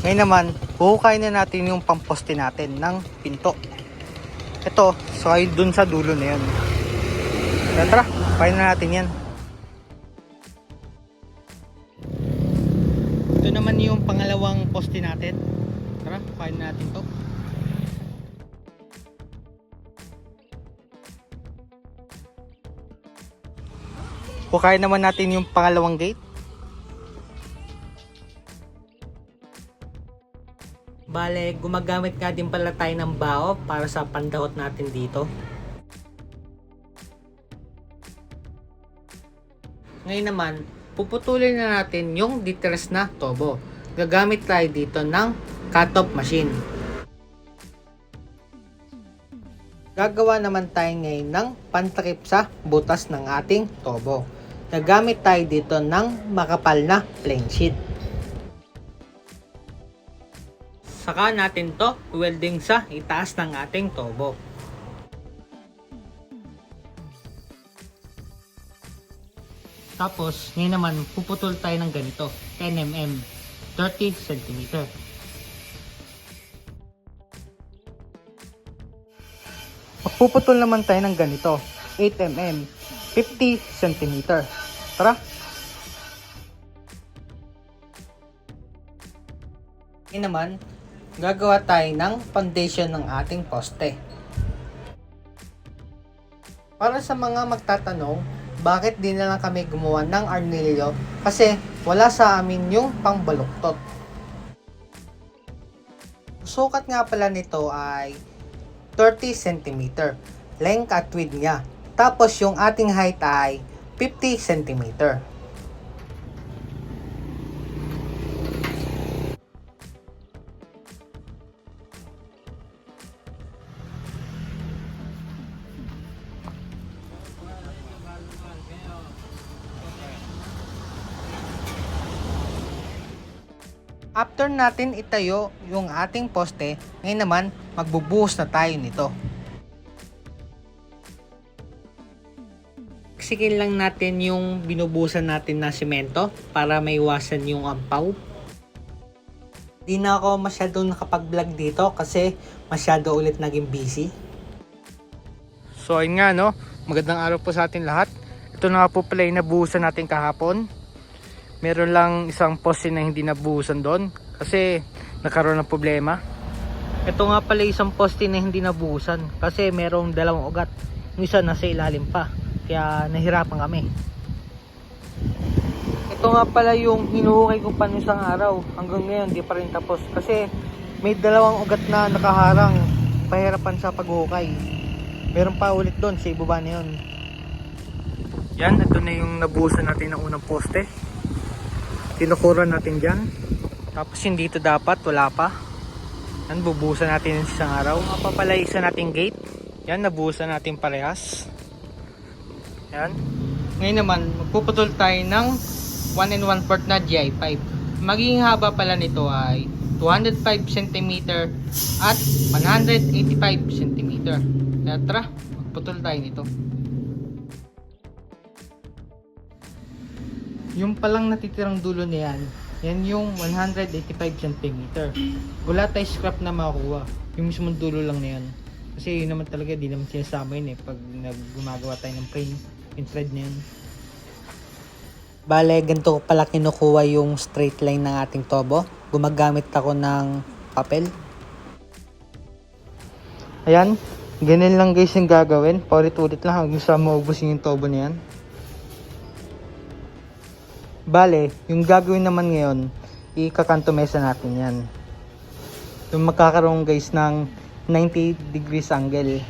Ngayon naman, huhukayin na natin yung pamposte natin ng pinto. Ito, so ay dun sa dulo na yun. Kaya tara, hukayin na natin yan. Ito naman yung pangalawang poste natin. Tara, hukayin na natin to. Hukayin naman natin yung pangalawang gate. Bale, gumagamit nga din pala tayo ng bao para sa pandahot natin dito. Ngayon naman, puputulin na natin yung details na tobo. Gagamit tayo dito ng cut-off machine. Gagawa naman tayo ngayon ng pantakip sa butas ng ating tobo. Gagamit tayo dito ng makapal na plain sheet. Saka natin to welding sa itaas ng ating tobo. Tapos, ngayon naman, puputol tayo ng ganito, 10mm, 30 cm. Magpuputol naman tayo ng ganito, 8mm, 50 cm. Tara! Ngayon naman, gagawa tayo ng foundation ng ating poste. Para sa mga magtatanong, bakit di na lang kami gumawa ng arnilyo? Kasi wala sa amin yung pangbaluktot. Sukat nga pala nito ay 30 cm. Length at width niya. Tapos yung ating height ay 50 cm. After natin itayo yung ating poste, ngayon naman magbubuhos na tayo nito. Sikin lang natin yung binubusan natin na semento para maiwasan yung ampaw. Di na ako masyadong nakapag-vlog dito kasi masyado ulit naging busy. So ayun nga no, magandang araw po sa atin lahat. Ito na po pala yung nabuhusan natin kahapon meron lang isang poste na hindi nabuhusan doon kasi nagkaroon ng problema. Ito nga pala isang poste na hindi nabuhusan kasi merong dalawang ugat. Yung isa nasa ilalim pa. Kaya nahirapan kami. Ito nga pala yung hinuhukay ko pa isang araw. Hanggang ngayon di pa rin tapos kasi may dalawang ugat na nakaharang. Pahirapan sa paghukay. Meron pa ulit doon sa ibaba na yun. Yan, ito na yung nabuhusan natin ng unang poste tinukuran natin dyan. Tapos yung dito dapat wala pa. Yan bubuhusan natin sa isang araw. Nga pa isa nating gate. Yan nabuhusan natin parehas. Yan. Ngayon naman magpuputol tayo ng 1 and 1 4 na GI5 magiging haba pala nito ay 205 cm at 185 cm kaya magputol tayo nito yung palang natitirang dulo niyan, yan yung 185 cm. Wala tayo scrap na makuha. Yung mismong dulo lang na yan. Kasi yun naman talaga, di naman sinasama yun eh. Pag naggumagawa tayo ng frame, yung thread na yun. Bale, ganito ko pala kinukuha yung straight line ng ating tobo. Gumagamit ako ng papel. Ayan, ganyan lang guys yung gagawin. Paulit-ulit lang hanggang sa maubos yung tobo na yan. Bale, yung gagawin naman ngayon, ikakantomesa natin yan. Yung magkakaroon guys ng 90 degrees angle.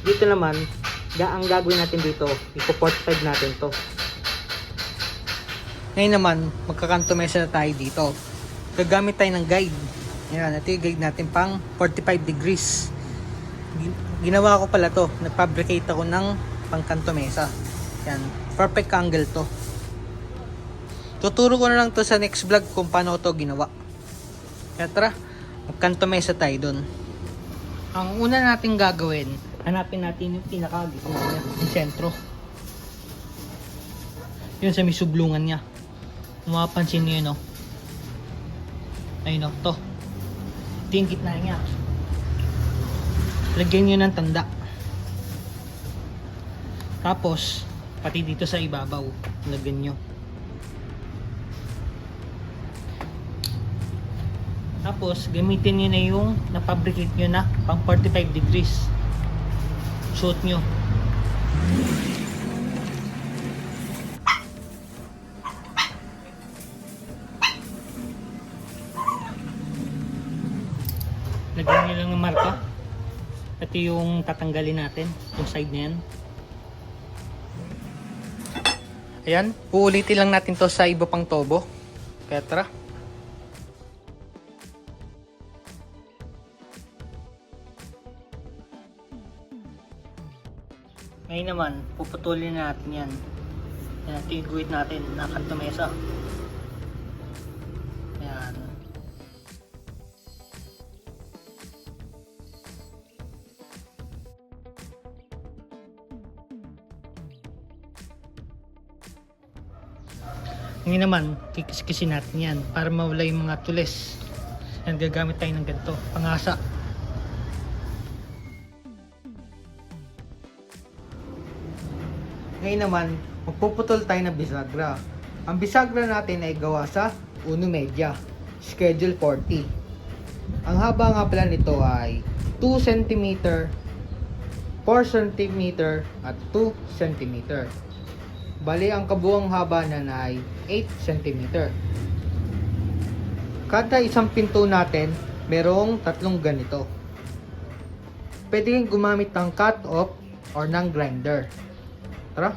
Dito naman, ga ang gagawin natin dito, ipo-45 natin to. Ngayon naman, magkakantomesa na tayo dito. Gagamit tayo ng guide. Yan, ito yung guide natin pang 45 degrees. Gin- Ginawa ko pala to, nag-fabricate ako ng pangkantomesa. Yan, perfect angle to. Tuturo ko na lang to sa next vlog kung paano to ginawa. Kaya tara, magkantomesa tayo dun. Ang una nating gagawin, hanapin natin yung pinaka gitna niya, yung sentro. Yun sa may sublungan niya. Mapapansin niyo yun, oh. Ayun o, to. Ito yung gitna niya. Lagyan nyo ng tanda. Tapos, pati dito sa ibabaw, lagyan nyo. Tapos, gamitin nyo na yung napabricate nyo na pang 45 degrees. Suot nyo. Lagyan nyo lang ng marka. Ito yung tatanggalin natin. Yung side na yan. Ayan. Uulitin lang natin to sa iba pang tobo. Kaya tara. Ngayon naman, puputulin natin yan. Yan yung guhit natin na kanto. Ngayon naman, kikiskisin natin yan para mawala yung mga tulis. Yan, gagamit tayo ng ganito, pangasa. Ngayon naman, magpuputol tayo ng bisagra. Ang bisagra natin ay gawa sa uno media, schedule 40. Ang haba nga pala nito ay 2 cm, 4 cm at 2 cm. Bali, ang kabuang haba na ay 8 cm. Kada isang pinto natin, merong tatlong ganito. Pwede kang gumamit ng cut-off or ng grinder. Tara.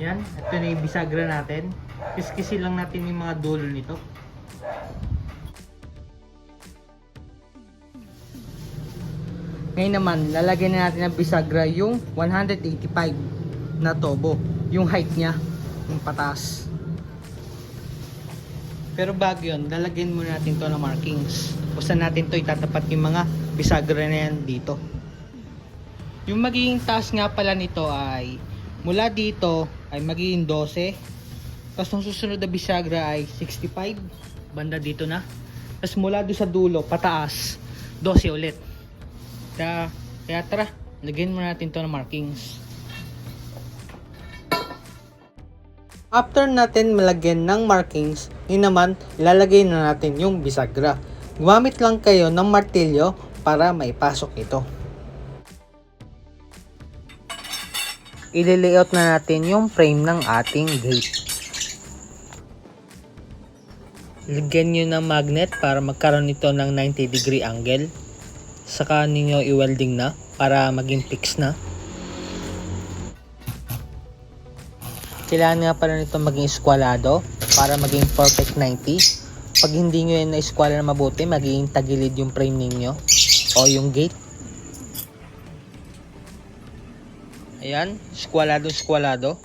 Yan, ito na yung bisagra natin. Kiskisin lang natin yung mga dulo nito. Ngayon naman, lalagyan na natin ng bisagra yung 185 na tobo. Yung height niya, yung pataas. Pero bago yun, lalagyan muna natin to ng markings. Basta natin to itatapat yung mga bisagra na yan dito. Yung magiging taas nga pala nito ay mula dito ay magiging 12. Tapos nung susunod na bisagra ay 65. Banda dito na. Tapos mula doon sa dulo, pataas, 12 ulit. Kaya, kaya tara, lagyan muna natin to ng markings. After natin malagyan ng markings, yun naman, ilalagay na natin yung bisagra. Gumamit lang kayo ng martilyo para maipasok ito. Ililiot na natin yung frame ng ating gate. Lagyan nyo ng magnet para magkaroon ito ng 90 degree angle. Saka ninyo i-welding na para maging fix na. Kailangan nga pala nito maging eskwalado para maging perfect 90. Pag hindi nyo yan na-eskwala na mabuti, magiging tagilid yung frame ninyo o yung gate. Ayan, eskwalado eskwalado.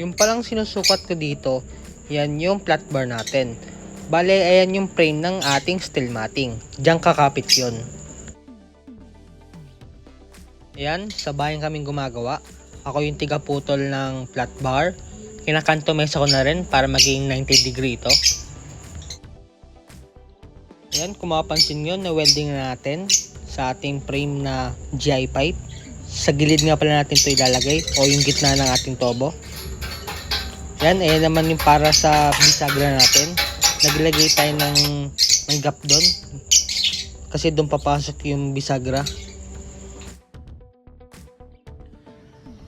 Yung palang sinusukat ko dito, yan yung flat bar natin. Bale, ayan yung frame ng ating steel matting. Diyan kakapit yon. Ayan, sa bayan kaming gumagawa. Ako yung tiga-putol ng flat bar. Kinakanto mesa ko na rin para maging 90 degree ito. Ayan, kung mapapansin na-welding na natin sa ating frame na GI pipe. Sa gilid nga pala natin ito ilalagay o yung gitna ng ating tobo. Yan, ayan naman yung para sa bisagra natin. Naglagay tayo ng, ng gap doon. Kasi doon papasok yung bisagra.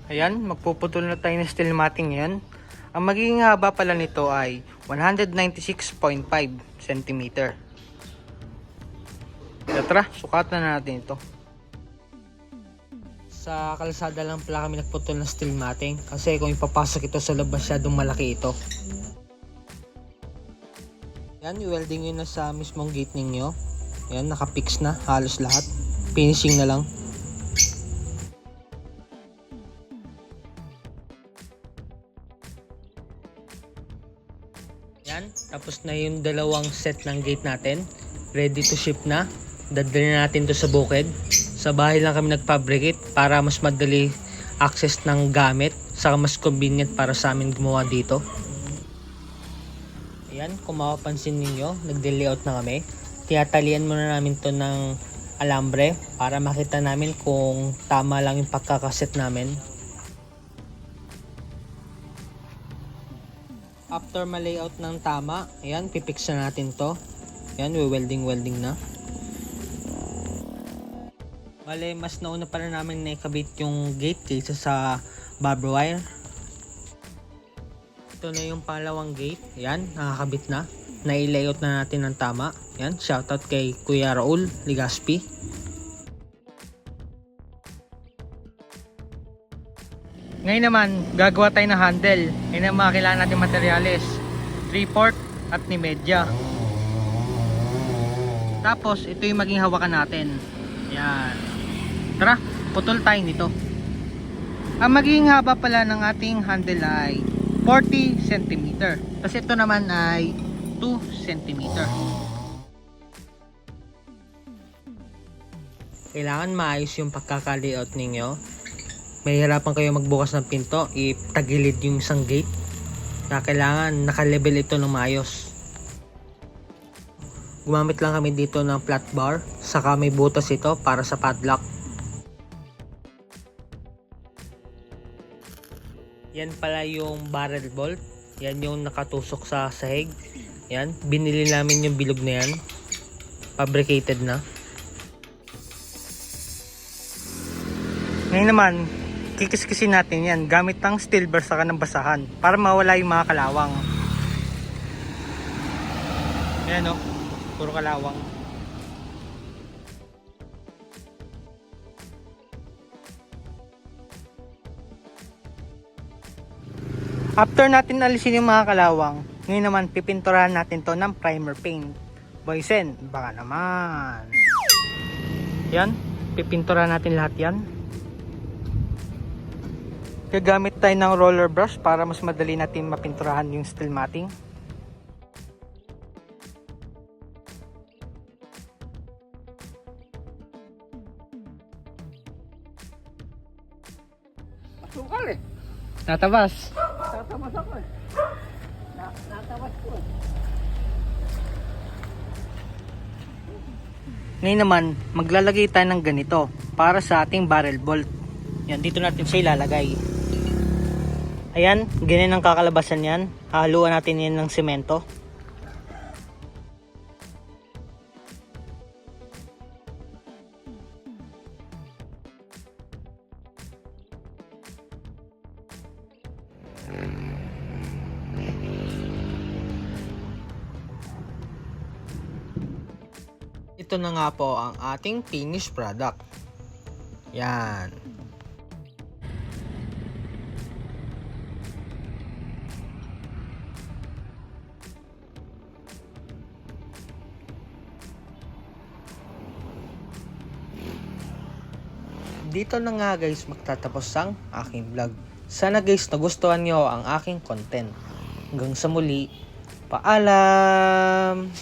Ayan, magpuputol na tayo ng steel matting ngayon. Ang magiging haba pala nito ay 196.5 cm. Tara, sukatan na natin ito. Sa kalsada lang pala kami nagputol ng steel matting kasi kung ipapasok ito sa labas masyadong malaki ito. Yan, welding yun na sa mismong gate ninyo. Yan, nakapix na halos lahat. Finishing na lang. Yan, tapos na yung dalawang set ng gate natin. Ready to ship na. Dadalhin natin to sa bukid. Sa bahay lang kami nagfabricate para mas madali access ng gamit saka mas convenient para sa amin gumawa dito. Ayan, kung mapapansin ninyo, nagde-layout na kami. Tinatalian muna namin to ng alambre para makita namin kung tama lang yung pagkakaset namin. After ma-layout ng tama, ayan, pipix na natin to. Ayan, welding-welding na. Bale, mas nauna pala namin naikabit yung gate kaysa sa barbed wire. Ito na yung pangalawang gate. Ayan, nakakabit na. Nai-layout na natin ng tama. Ayan, shoutout kay Kuya Raul Ligaspi. Ngayon naman, gagawa tayo ng handle. Yan ang mga kailangan natin materyales. 3-port at ni media. Tapos, ito yung maging hawakan natin. Yan. Tara, putol tayo nito. Ang magiging haba pala ng ating handle ay 40 cm. Kasi ito naman ay 2 cm. Kailangan maayos yung pagkaka-layout ninyo. Mahirapan kayo magbukas ng pinto, itagilid yung isang gate. Na kailangan naka-level ito ng maayos. Gumamit lang kami dito ng flat bar, saka may butas ito para sa padlock. Yan pala yung barrel bolt. Yan yung nakatusok sa sahig. Yan, binili namin yung bilog na yan. Fabricated na. Ngayon naman, kikiskisin natin yan gamit ng steel bar saka ng basahan para mawala yung mga kalawang. Ayan o, puro kalawang. After natin alisin yung mga kalawang, ngayon naman pipinturahan natin to ng primer paint. Boysen, baka naman. Yan, pipinturahan natin lahat yan. Gagamit tayo ng roller brush para mas madali natin mapinturahan yung steel matting. Sukal eh. Tatabas. Tatamas ako eh. Na, natawas ko eh. Ngayon naman, maglalagay tayo ng ganito para sa ating barrel bolt. Yan, dito natin siya ilalagay. Ayan, ganyan ang kakalabasan yan. Haluan natin yan ng semento. Ito na nga po ang ating finished product. Yan. Dito na nga guys magtatapos ang aking vlog. Sana guys nagustuhan nyo ang aking content. Hanggang sa muli, paalam!